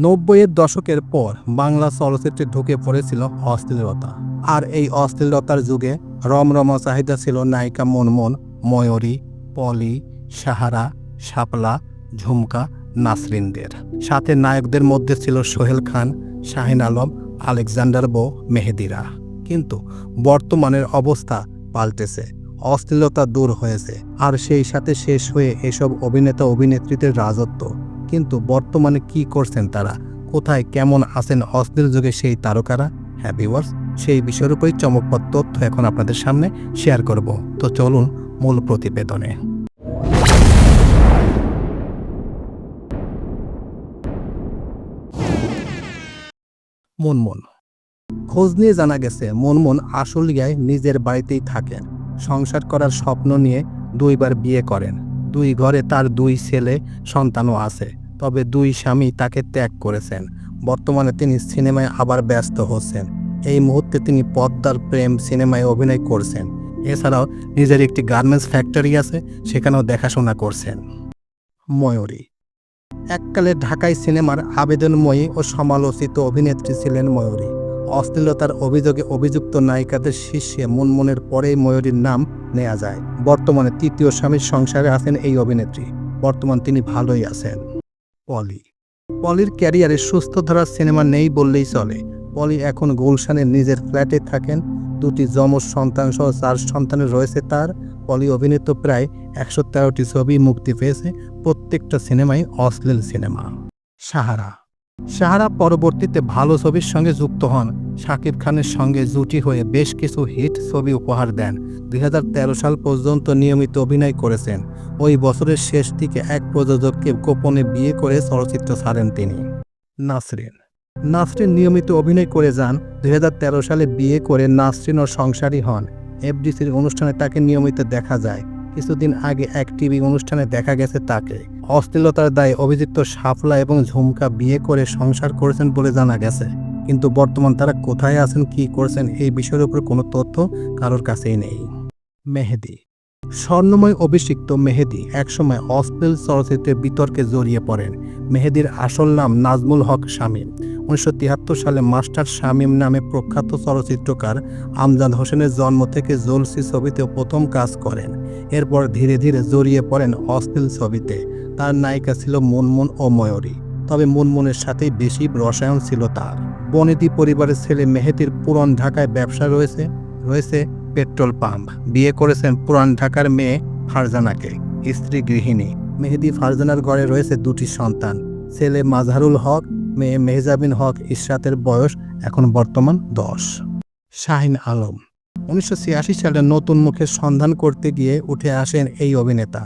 নব্বইয়ের দশকের পর বাংলা চলচ্চিত্রে ঢুকে পড়েছিল অশ্লীলতা আর এই অশ্লীলতার যুগে রমরমা চাহিদা ছিল নায়িকা মনমন, ময়ূরী, পলি, সাহারা, শাপলা, ঝুমকা, নাসরিনদের। সাথে নায়কদের মধ্যে ছিল সোহেল খান, শাহিন আলম, আলেকজান্ডার বো, মেহেদিরা। কিন্তু বর্তমানের অবস্থা পাল্টেছে অশ্লীলতা দূর হয়েছে, আর সেই সাথে শেষ হয়ে এসব অভিনেতা অভিনেত্রীদের রাজত্ব কিন্তু বর্তমানে কি করছেন তারা? কোথায় কেমন আছেন অশ্লীল যুগে সেই তারকারা? হ্যাঁ ভিউয়ার্স সেই বিষয়ের উপরই চমকপ্রদ তথ্য এখন আপনাদের সামনে শেয়ার করব। তো চলুন মূল প্রতিবেদনে। মনমন। খোঁজ নিয়ে জানা গেছে, মনমন আশুলিয়ায় নিজের বাড়িতেই থাকেন। সংসার করার স্বপ্ন নিয়ে দুইবার বিয়ে করেন। দুই ঘরে তার দুই ছেলে সন্তানও আছে। তবে দুই স্বামী তাকে ত্যাগ করেছেন। বর্তমানে তিনি সিনেমায় আবার ব্যস্ত হচ্ছেন। এই মুহূর্তে তিনি পদ্মার প্রেম সিনেমায় অভিনয় করছেন। এছাড়াও নিজের একটি গার্মেন্টস ফ্যাক্টরি আছে, সেখানেও দেখাশোনা করছেন। ময়ূরী। এককালে ঢাকাই সিনেমার আবেদনময়ী ও সমালোচিত অভিনেত্রী ছিলেন ময়ূরী। অশ্লীলতার অভিযোগে অভিযুক্ত নায়িকাদের শীর্ষে মুনমুনের পরেই ময়ূরীর নাম নেওয়া যায়। বর্তমানে তৃতীয় স্বামীর সংসারে আছেন এই অভিনেত্রী। বর্তমান তিনি ভালোই আছেন। পলি। পলির ক্যারিয়ারে সুস্থ ধরার সিনেমা নেই বললেই চলে। পলি এখন গুলশানের নিজের ফ্ল্যাটে থাকেন। দুটি যমজ সন্তান সহ চার সন্তানের রয়েছে তার। পলি অভিনীত প্রায় একশো তেরোটি ছবি মুক্তি পেয়েছে প্রত্যেকটা সিনেমাই অশ্লীল সিনেমা। সাহারা। সাহারা পরবর্তীতে ভালো ছবির সঙ্গে যুক্ত হন। শাকিব খানের সঙ্গে জুটি হয়ে বেশ কিছু হিট ছবি উপহার দেন। দুই হাজার তেরো সাল পর্যন্ত নিয়মিত অভিনয় করেছেন। ওই বছরের শেষ দিকে এক প্রযোজককে গোপনে বিয়ে করে চলচ্চিত্র ছাড়েন তিনি। নাসরিন। নাসরিন নিয়মিত অভিনয় করে যান। দুই হাজার তেরো সালে বিয়ে করে নাসরিন ও সংসারী হন। এফডিসির অনুষ্ঠানে তাকে নিয়মিত দেখা যায়। কিছুদিন আগে এক টিভি অনুষ্ঠানে দেখা গেছে তাকে। অশ্লীলতার দায়ে অভিযুক্ত সাফলা এবং ঝুমকা বিয়ে করে সংসার করেছেন বলে জানা গেছে। কিন্তু বর্তমান তারা কোথায় আছেন, কি করছেন, এই বিষয়ের উপর কোনো তথ্য কারোর কাছেই নেই। মেহেদি। স্বর্ণময় অভিষিক্ত মেহেদি একসময় অশ্লীল চলচ্চিত্রের বিতর্কে জড়িয়ে পড়েন। মেহেদির আসল নাম নাজমুল হক শামীম। উনিশশো তিয়াত্তর সালে মাস্টার শামীম নামে প্রখ্যাত চলচ্চিত্রকার আমজাদ হোসেনের জন্ম থেকে জলসি ছবিতে প্রথম কাজ করেন। এরপর ধীরে ধীরে জড়িয়ে পড়েন অশ্লীল ছবিতে। তার নায়িকা ছিল মুনমুন ও ময়ূরী। তবে মুনমুনের সাথেই বেশি রসায়ন ছিল তার। বনেদি পরিবারের ছেলে মেহেদির পুরন ঢাকায় ব্যবসা রয়েছে রয়েছে। Petrol pump. বিয়ে করেছেন পুরান ঢাকার মেয়ে ফারজানাকে, স্ত্রী গৃহিণী। মেহেদি ফারজানার ঘরে রয়েছে দুটি সন্তান। ছেলে মাজহারুল হক, মেয়ে মেহজাবিন হক, ইশরাতের বয়স এখন বর্তমান দশ। শাহিন আলম। উনিশশো সালে নতুন মুখের সন্ধান করতে গিয়ে উঠে আসেন এই অভিনেতা।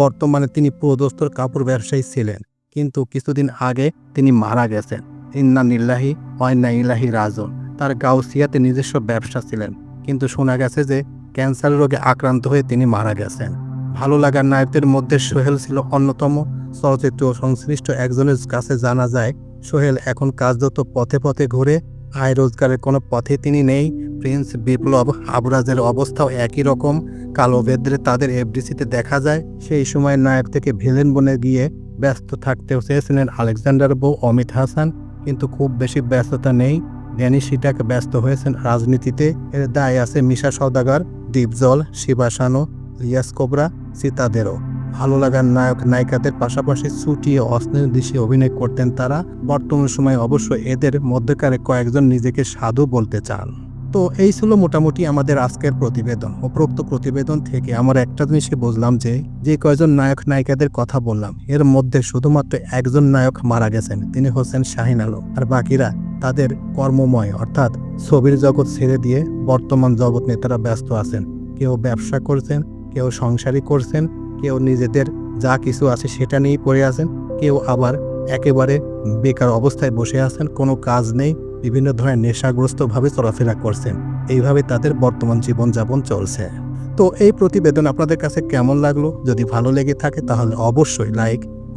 বর্তমানে তিনি পুরোদস্তর কাপড় ব্যবসায়ী ছিলেন, কিন্তু কিছুদিন আগে তিনি মারা গেছেন। ইন্না নিল্লাহি ওয়াইন্না ইলাহি রাজন তার গাউসিয়াতে নিজস্ব ব্যবসা ছিলেন। কিন্তু শোনা গেছে যে ক্যান্সার রোগে আক্রান্ত হয়ে তিনি মারা গেছেন। ভালো লাগার নায়কদের মধ্যে সোহেল ছিল অন্যতম। চলচ্চিত্র সংশ্লিষ্ট একজনের কাছে জানা যায়, সোহেল এখন কাজরত পথে পথে ঘুরে আয় রোজগারের কোনো পথে তিনি নেই। প্রিন্স বিপ্লব আবরাজের অবস্থাও একই রকম। কালো বেদ্রে তাদের এফডিসিতে দেখা যায়, সেই সময় নায়ক থেকে ভিলেন বনে গিয়ে ব্যস্ত থাকতেও চেয়েছিলেন আলেকজান্ডার বউ অমিত হাসান, কিন্তু খুব বেশি ব্যস্ততা নেই। ড্যানি সিটাকে ব্যস্ত হয়েছেন রাজনীতিতে। এর দায় আছে মিশা সওদাগর, দীপজল শিবাসানো রিয়াস কোবরা সীতাদেরও ভালো লাগার নায়ক নায়িকাদের পাশাপাশি ছুটি ও অশ্লীল দৃশ্যে অভিনয় করতেন তারা। বর্তমান সময়ে অবশ্য এদের মধ্যকারে কয়েকজন নিজেকে সাধু বলতে চান। তো এই ছিল মোটামুটি আমাদের আজকের প্রতিবেদন। উপরোক্ত প্রতিবেদন থেকে আমরা একটা জিনিসই বুঝলাম যে যে কয়জন নায়ক নায়িকাদের কথা বললাম, এর মধ্যে শুধুমাত্র একজন নায়ক মারা গেছেন, তিনি হচ্ছেন শাহিন আলম। আর বাকিরা তাদের কর্মময়, অর্থাৎ ছবির জগৎ ছেড়ে দিয়ে বর্তমান জগৎ নেতারা ব্যস্ত আছেন। কেউ ব্যবসা করছেন, কেউ সংসারী করছেন, কেউ নিজেদের যা কিছু আছে সেটা নিয়েই পড়ে আছেন, কেউ আবার একেবারে বেকার অবস্থায় বসে আছেন, কোনো কাজ নেই, বিভিন্ন ধরনের নেশাগ্রস্তভাবে চলাফেরা করছেন। এইভাবে তাদের বর্তমান জীবনযাপন চলছে। তো এই প্রতিবেদন আপনাদের কাছে কেমন লাগল? যদি ভালো লেগে থাকে তাহলে অবশ্যই লাইক